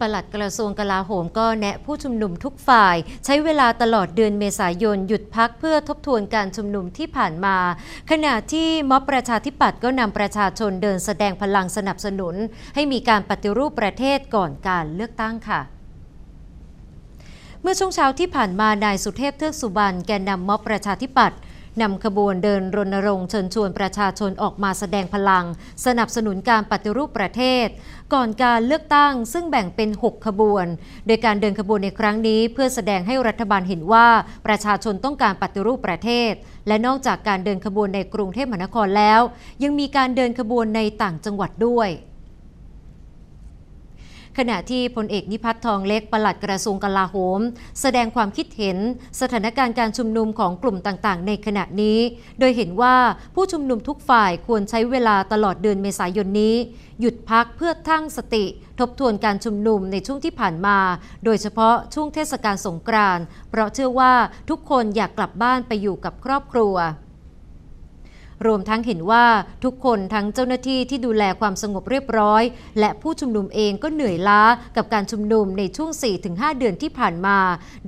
ปลัดกระทรวงกลาโหมก็แนะผู้ชุมนุมทุกฝ่าย ใช้เวลาตลอดเดือนเมษายน หยุดพักเพื่อทบทวนการชุมนุมที่ผ่านมา ขณะที่ม็อบประชาธิปัตย์ก็นำประชาชนเดินแสดงพลังสนับสนุน ให้มีการปฏิรูปประเทศก่อนการเลือกตั้งค่ะเมื่อช่วงเช้าที่ผ่านมานายสุเทพเทือกสุบรรณแกนนำม็อบประชาธิปัตย์ นำขบวนเดินรณรงค์เชิญชวนประชาชนออกมาแสดงพลัง สนับสนุนการปฏิรูปประเทศ ก่อนการเลือกตั้งซึ่งแบ่งเป็น 6 ขบวน โดยการเดินขบวนในครั้งนี้ เพื่อแสดงให้รัฐบาลเห็นว่าประชาชนต้องการปฏิรูปประเทศ และนอกจากการเดินขบวนในกรุงเทพมหานครแล้ว ยังมีการเดินขบวนในต่างจังหวัดด้วย ขณะที่พลเอกนิพัฒน์ทองเล็กปลัดกระทรวงกลาโหม แสดงความคิดเห็นสถานการณ์การชุมนุมของกลุ่มต่างๆ ในขณะนี้ โดยเห็นว่าผู้ชุมนุมทุกฝ่ายควรใช้เวลาตลอดเดือนเมษายนนี้ หยุดพักเพื่อทั้งสติ ทบทวนการชุมนุมในช่วงที่ผ่านมา โดยเฉพาะช่วงเทศกาลสงกรานต์เพราะเชื่อว่าทุกคนอยากกลับบ้านไปอยู่กับครอบครัว รวมทั้งเห็นว่าทุกคนทั้งเจ้าหน้าที่ที่ดูแลความสงบเรียบร้อย และผู้ชุมนุมเองก็เหนื่อยล้ากับการชุมนุมในช่วง 4-5 เดือนที่ผ่านมา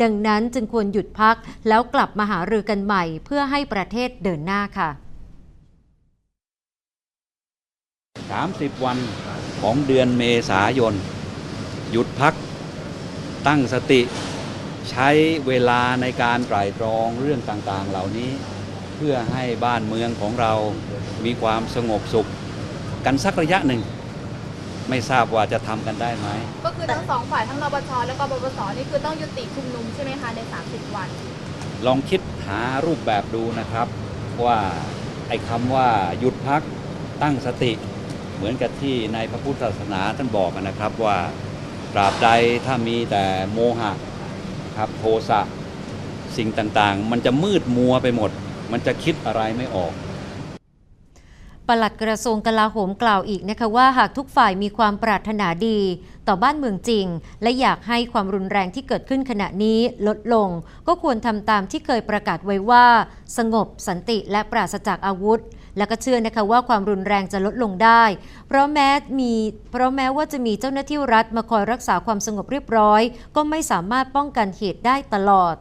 ดังนั้นจึงควรหยุดพักแล้วกลับมาหารือกันใหม่ เพื่อให้ประเทศเดินหน้าค่ะ 30 วันของเดือนเมษายน หยุดพัก ตั้งสติ ใช้เวลาในการไตร่ตรองเรื่องต่างๆ เหล่านี้ พื่อให้บ้านเมืองของเรามีความสงบสุข กันสักระยะหนึ่ง ไม่ทราบว่าจะทำกันได้ไหม ก็คือทั้งสองฝ่ายทั้งนปชและก็ปปสนี่คือต้องยุติชุมนุมใช่ไหมคะใน 30 วัน ลองคิดหารูปแบบดูนะครับ ว่าไอ้คำว่าหยุดพักตั้งสติ เหมือนกับที่ในพระพุทธศาสนาท่านบอกนะครับว่าตราบใดถ้ามีแต่โมหะครับโทสะสิ่งต่างๆ มันจะมืดมัวไปหมด มันจะคิดอะไรไม่ออกปลัดกระทรวงกลาโหมกล่าวอีกนะคะว่าหากทุกฝ่ายมีความปรารถนาดี ต่อบ้านเมืองจริง และอยากให้ความรุนแรงที่เกิดขึ้นขณะนี้ลดลง ก็ควรทำตามที่เคยประกาศไว้ว่า สงบ สันติและปราศจากอาวุธ และก็เชื่อนะคะว่าความรุนแรงจะลดลงได้ เพราะแม้มีเพราะแม้ว่าจะมีเจ้าหน้าที่รัฐมาคอยรักษาความสงบเรียบร้อย ก็ไม่สามารถป้องกันเหตุได้ตลอด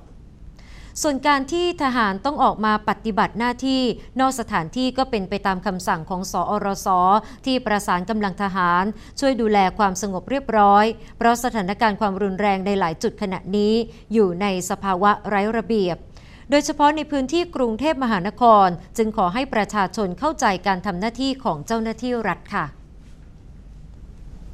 ส่วนการที่ทหารต้องออกมาปฏิบัติหน้าที่ นอกสถานที่ก็เป็นไปตามคำสั่งของสอรสที่ประสานกำลังทหาร ช่วยดูแลความสงบเรียบร้อย เพราะสถานการณ์ความรุนแรงในหลายจุดขณะนี้อยู่ในสภาวะไร้ระเบียบโดยเฉพาะในพื้นที่กรุงเทพมหานคร จึงขอให้ประชาชนเข้าใจการทำหน้าที่ของเจ้าหน้าที่รัฐค่ะ